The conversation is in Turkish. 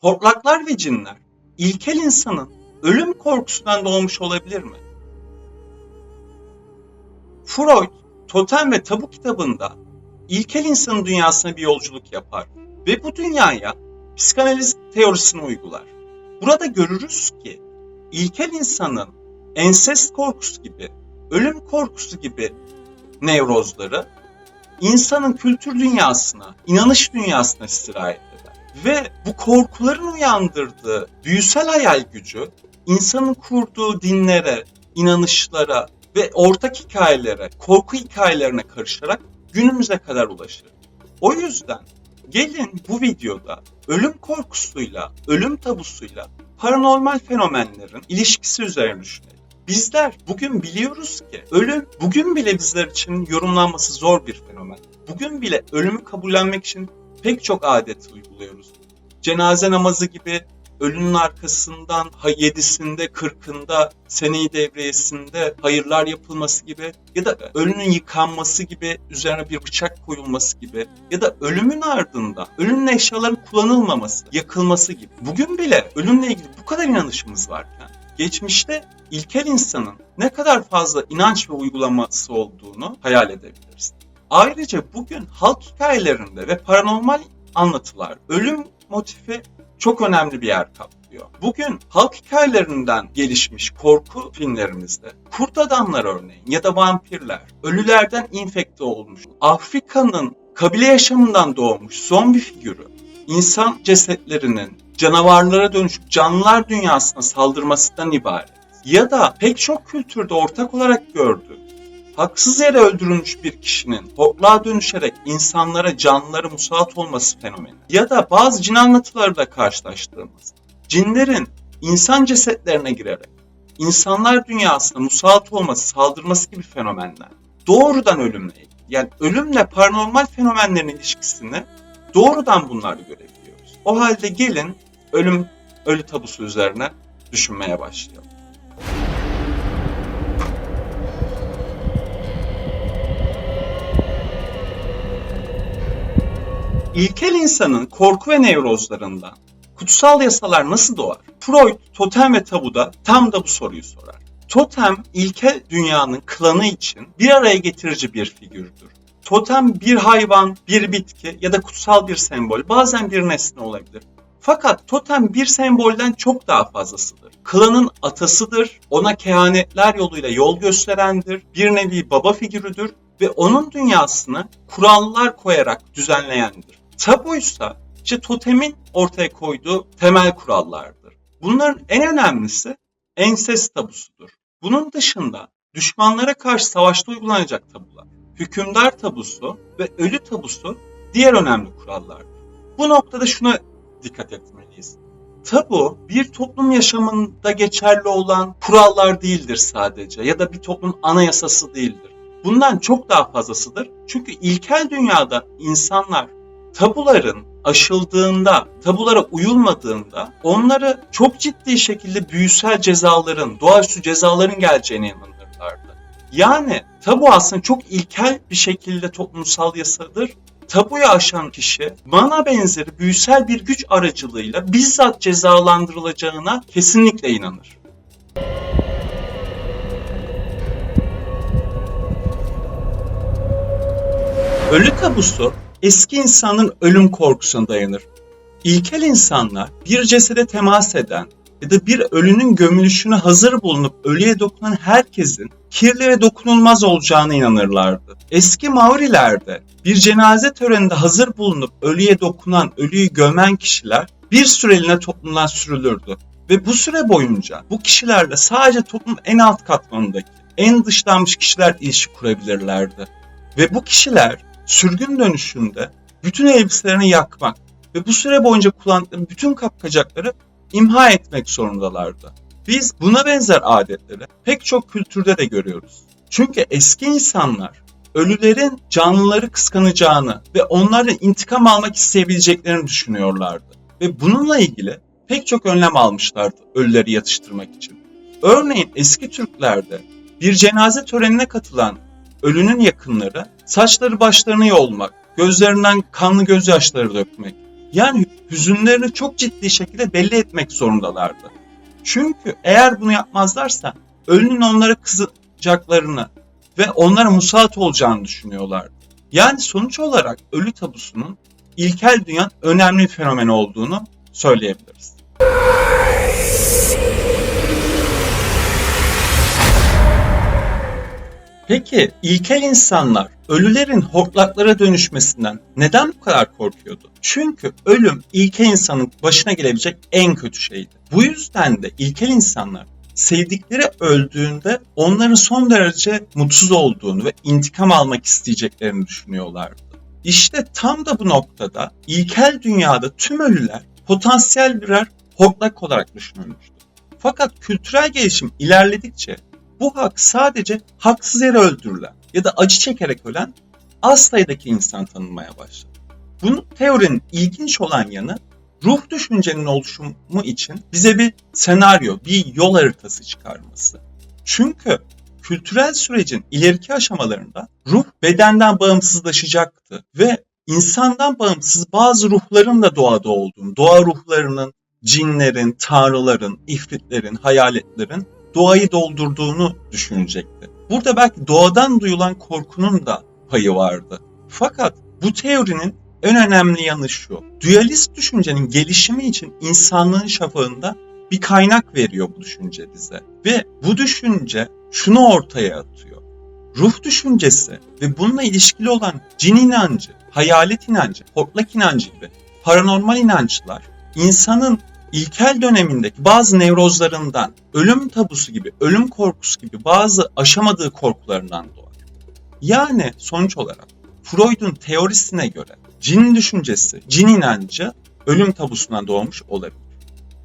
Hortlaklar ve cinler ilkel insanın ölüm korkusundan doğmuş olabilir mi? Freud, Totem ve Tabu kitabında ilkel insanın dünyasına bir yolculuk yapar ve bu dünyaya psikanaliz teorisini uygular. Burada görürüz ki ilkel insanın ensest korkusu gibi, ölüm korkusu gibi nevrozları insanın kültür dünyasına, inanış dünyasına sirayet eder. Ve bu korkuların uyandırdığı büyüsel hayal gücü insanın kurduğu dinlere, inanışlara ve ortak hikayelere, korku hikayelerine karışarak günümüze kadar ulaşır. O yüzden gelin bu videoda ölüm korkusuyla, ölüm tabusuyla paranormal fenomenlerin ilişkisi üzerine düşünelim. Bizler bugün biliyoruz ki ölüm bugün bile bizler için yorumlanması zor bir fenomen. Bugün bile ölümü kabullenmek için pek çok adet uyguluyoruz. Cenaze namazı gibi ölünün arkasından ha yedisinde, kırkında, seneyi devriyesinde hayırlar yapılması gibi ya da ölünün yıkanması gibi, üzerine bir bıçak koyulması gibi ya da ölümün ardında ölünün eşyaların kullanılmaması, yakılması gibi. Bugün bile ölümle ilgili bu kadar inanışımız varken geçmişte ilkel insanın ne kadar fazla inanç ve uygulaması olduğunu hayal edebiliriz. Ayrıca bugün halk hikayelerinde ve paranormal anlatılar ölüm motifi çok önemli bir yer kaplıyor. Bugün halk hikayelerinden gelişmiş korku filmlerimizde kurt adamlar örneğin ya da vampirler, ölülerden infekte olmuş, Afrika'nın kabile yaşamından doğmuş zombi figürü, insan cesetlerinin canavarlara dönüşüp canlılar dünyasına saldırmasından ibaret. Ya da pek çok kültürde ortak olarak gördüğü haksız yere öldürülmüş bir kişinin hortlağa dönüşerek insanlara, canlılara musallat olması fenomeni ya da bazı cin anlatılarıyla karşılaştığımız cinlerin insan cesetlerine girerek insanlar dünyasına musallat olması, saldırması gibi fenomenler doğrudan ölümle. Yani ölümle paranormal fenomenlerin ilişkisini doğrudan bunlarla görebiliyoruz. O halde gelin ölüm, ölü tabusu üzerine düşünmeye başlayalım. İlkel insanın korku ve nevrozlarından kutsal yasalar nasıl doğar? Freud, Totem ve Tabu'da tam da bu soruyu sorar. Totem, ilkel dünyanın klanı için bir araya getirici bir figürdür. Totem bir hayvan, bir bitki ya da kutsal bir sembol, bazen bir nesne olabilir. Fakat totem bir sembolden çok daha fazlasıdır. Klanın atasıdır, ona kehanetler yoluyla yol gösterendir, bir nevi baba figürüdür ve onun dünyasını kurallar koyarak düzenleyendir. Tabuysa işte totemin ortaya koyduğu temel kurallardır. Bunların en önemlisi ensest tabusudur. Bunun dışında düşmanlara karşı savaşta uygulanacak tabular, hükümdar tabusu ve ölü tabusu diğer önemli kurallardır. Bu noktada şuna dikkat etmeliyiz. Tabu bir toplum yaşamında geçerli olan kurallar değildir sadece ya da bir toplum anayasası değildir. Bundan çok daha fazlasıdır. Çünkü ilkel dünyada insanlar tabuların aşıldığında, tabulara uyulmadığında onları çok ciddi şekilde büyüsel cezaların, doğaüstü cezaların geleceğine inanırlardı. Yani tabu aslında çok ilkel bir şekilde toplumsal yasadır. Tabuyu aşan kişi bana benzeri büyüsel bir güç aracılığıyla bizzat cezalandırılacağına kesinlikle inanır. Ölü tabusu eski insanın ölüm korkusuna dayanır. İlkel insanlar bir cesede temas eden ya da bir ölünün gömülüşüne hazır bulunup ölüye dokunan herkesin kirli ve dokunulmaz olacağına inanırlardı. Eski Maurilerde bir cenaze töreninde hazır bulunup ölüye dokunan, ölüyü gömen kişiler bir süreliğine toplumdan sürülürdü. Ve bu süre boyunca bu kişilerle sadece toplum en alt katmanındaki, en dışlanmış kişiler ilişki kurabilirlerdi. Ve bu kişiler sürgün dönüşünde bütün elbiselerini yakmak ve bu süre boyunca kullandıkları bütün kapkacakları imha etmek zorundalardı. Biz buna benzer adetleri pek çok kültürde de görüyoruz. Çünkü eski insanlar ölülerin canlıları kıskanacağını ve onlardan intikam almak isteyebileceklerini düşünüyorlardı. Ve bununla ilgili pek çok önlem almışlardı ölüleri yatıştırmak için. Örneğin eski Türklerde bir cenaze törenine katılan ölünün yakınları saçları başlarını yolmak, gözlerinden kanlı gözyaşları dökmek. Yani hüzünlerini çok ciddi şekilde belli etmek zorundalardı. Çünkü eğer bunu yapmazlarsa ölünün onlara kızacaklarını ve onlara musallat olacağını düşünüyorlardı. Yani sonuç olarak ölü tabusunun ilkel dünyanın önemli bir fenomen olduğunu söyleyebiliriz. Peki ilkel insanlar ölülerin hortlaklara dönüşmesinden neden bu kadar korkuyordu? Çünkü ölüm ilkel insanın başına gelebilecek en kötü şeydi. Bu yüzden de ilkel insanlar sevdikleri öldüğünde onların son derece mutsuz olduğunu ve intikam almak isteyeceklerini düşünüyorlardı. İşte tam da bu noktada ilkel dünyada tüm ölüler potansiyel birer hortlak olarak düşünülmüştü. Fakat kültürel gelişim ilerledikçe bu hak sadece haksız yere öldürülen ya da acı çekerek ölen az sayıdaki insan tanınmaya başladı. Bu teorinin ilginç olan yanı ruh düşüncenin oluşumu için bize bir senaryo, bir yol haritası çıkarması. Çünkü kültürel sürecin ileriki aşamalarında ruh bedenden bağımsızlaşacaktı ve insandan bağımsız bazı ruhların da doğada olduğunu, doğa ruhlarının, cinlerin, tanrıların, ifritlerin, hayaletlerin doğayı doldurduğunu düşünecekti. Burada belki doğadan duyulan korkunun da payı vardı. Fakat bu teorinin en önemli yanı şu. Dualist düşüncenin gelişimi için insanlığın şafağında bir kaynak veriyor bu düşünce bize. Ve bu düşünce şunu ortaya atıyor. Ruh düşüncesi ve bununla ilişkili olan cin inancı, hayalet inancı, hortlak inancı gibi paranormal inançlar insanın ilkel dönemindeki bazı nevrozlarından, ölüm tabusu gibi, ölüm korkusu gibi bazı aşamadığı korkularından doğar. Yani sonuç olarak Freud'un teorisine göre cin düşüncesi, cin inancı ölüm tabusundan doğmuş olabilir.